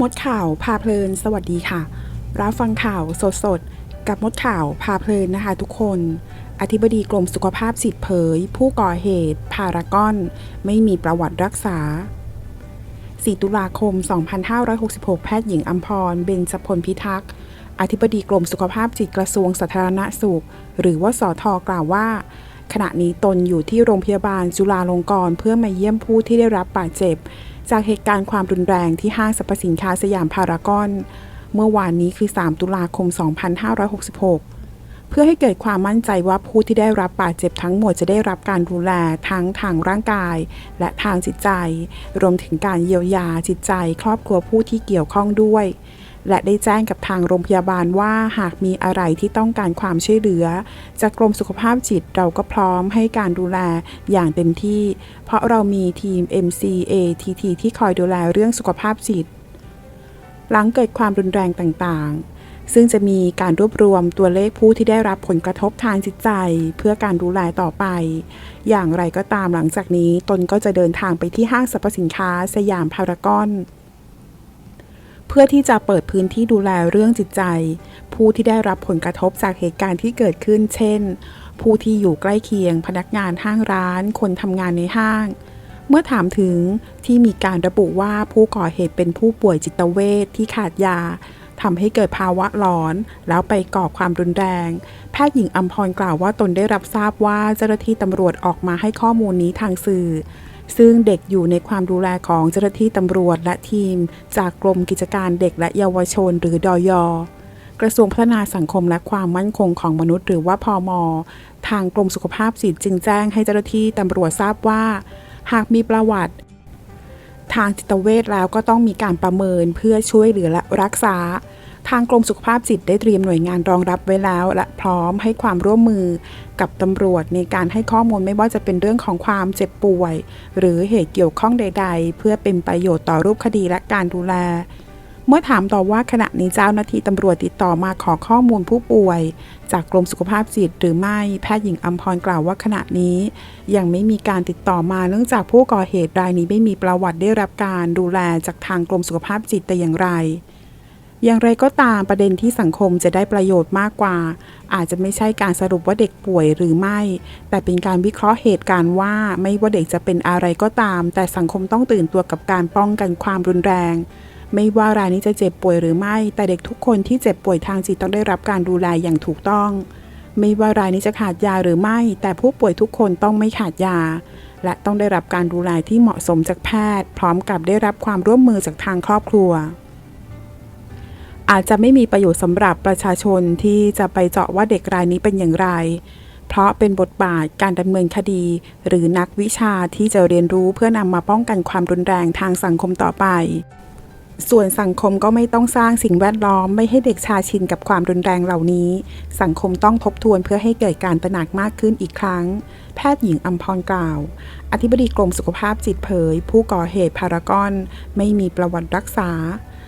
มดข่าวพาเพลิน สวัสดีค่ะ รับฟังข่าวสดๆกับมดข่าวพาเพลินนะคะทุกคน อธิบดีกรมสุขภาพจิตเผย ผู้ก่อเหตุพารากอน ไม่มีประวัติรักษา 4 ตุลาคม 2566 แพทย์หญิงอัมพร เบญจพลพิทักษ์อธิบดีกรมสุขภาพจิตกระทรวงสาธารณสุข หรือว่าสอทอกล่าวว่า ขณะนี้ตนอยู่ที่โรงพยาบาลจุฬาลงกรณ์เพื่อมาเยี่ยมผู้ที่ได้รับบาดเจ็บ จากเหตุการณ์ความรุนแรงที่ห้างสรรพสินค้าสยามพารากอน เมื่อวานนี้คือ 3 ตุลาคม 2566 เพื่อให้เกิดความมั่นใจว่าผู้ที่ได้รับบาดเจ็บทั้งหมดจะได้รับการดูแลทั้งทางร่างกาย และทางจิตใจ รวมถึงการเยียวยาจิตใจ ครอบครัวผู้ที่เกี่ยวข้องด้วย และได้แจ้งกับทางโรงพยาบาลว่าหากมีอะไรที่ต้องการความช่วยเหลือ จากกรมสุขภาพจิตเราก็พร้อมให้การดูแลอย่างเต็มที่ เพราะเรามีทีม MCATT ที่คอยดูแลเรื่องสุขภาพจิต หลังเกิดความรุนแรงต่างๆ ซึ่งจะมีการรวบรวมตัวเลขผู้ที่ได้รับผลกระทบทางจิตใจ เพื่อการดูแลต่อไป อย่างไรก็ตามหลังจากนี้ตนก็จะเดินทางไปที่ห้างสรรพสินค้าสยามพารากอน เพื่อที่จะเปิดพื้นที่ดูแลเรื่องจิตใจ ผู้ที่ได้รับผลกระทบจากเหตุการณ์ที่เกิดขึ้น เช่น ผู้ที่อยู่ใกล้เคียง พนักงานห้างร้าน คนทำงานในห้าง เมื่อถามถึงที่มีการระบุว่าผู้ก่อเหตุเป็นผู้ป่วยจิตเวชที่ขาดยาทำให้เกิดภาวะหลอน แล้วไปก่อความรุนแรง แพทย์หญิงอัมพรกล่าวว่าตนได้รับทราบว่าเจ้าหน้าที่ตำรวจออกมาให้ข้อมูลนี้ทางสื่อ ซึ่งเด็กอยู่ในความดูแลของเจ้าหน้าที่ตำรวจและทีม จากกรมกิจการเด็กและเยาวชนหรือดอยกระทรวงพัฒนาสังคมและความมั่นคงของมนุษย์หรือว่าพอมทางกรมสุขภาพจิตจึงแจ้งให้เจ้าหน้าที่ตำรวจทราบว่า หากมีประวัติ ทางจิตเวชแล้วก็ต้องมีการประเมินเพื่อช่วยเหลือและรักษา ทางกรมสุขภาพจิตได้เตรียมหน่วยงานรองรับไว้แล้ว และพร้อมให้ความร่วมมือกับตำรวจในการให้ข้อมูลไม่ว่าจะเป็นเรื่องของความเจ็บป่วย หรือเหตุเกี่ยวข้องใด ๆ เพื่อเป็นประโยชน์ต่อรูปคดีและการดูแล เมื่อถามต่อว่าขณะนี้เจ้าหน้าที่ตำรวจติดต่อมาขอข้อมูลผู้ป่วย จากกรมสุขภาพจิตหรือไม่แพทย์หญิงอัมพรกล่าวว่าขณะนี้ ยังไม่มีการติดต่อมาเนื่องจากผู้ก่อเหตุรายนี้ไม่มีประวัติได้รับการดูแลจากทางกรมสุขภาพจิตแต่อย่างไร อย่างไรก็ตามประเด็นที่สังคมจะได้ประโยชน์มากกว่า อาจจะไม่ใช่การสรุปว่าเด็กป่วยหรือไม่ แต่เป็นการวิเคราะห์เหตุการณ์ว่าไม่ว่าเด็กจะเป็นอะไรก็ตาม แต่สังคมต้องตื่นตัวกับการป้องกันความรุนแรง ไม่ว่ารายนี้จะเจ็บป่วยหรือไม่ แต่เด็กทุกคนที่เจ็บป่วยทางจิตต้องได้รับการดูแลอย่างถูกต้อง ไม่ว่ารายนี้จะขาดยาหรือไม่ แต่ผู้ป่วยทุกคนต้องไม่ขาดยา และต้องได้รับการดูแลที่เหมาะสมจากแพทย์ พร้อมกับได้รับความร่วมมือจากทางครอบครัว อาจจะไม่มีประโยชน์สำหรับประชาชนที่จะไปเจาะว่าเด็กรายนี้เป็นอย่างไร เพราะเป็นบทบาทการดำเนินคดี หรือนักวิชาที่จะเรียนรู้เพื่อนำมาป้องกันความรุนแรงทางสังคมต่อไป ส่วนสังคมก็ไม่ต้องสร้างสิ่งแวดล้อมไม่ให้เด็กชาชินกับความรุนแรงเหล่านี้ สังคมต้องทบทวนเพื่อให้เกิดการตระหนักมากขึ้นอีกครั้ง แพทย์หญิงอัมพรกล่าว อธิบดีกรมสุขภาพจิตเผย ผู้ก่อเหตุพารากอน ไม่มีประวัติรักษา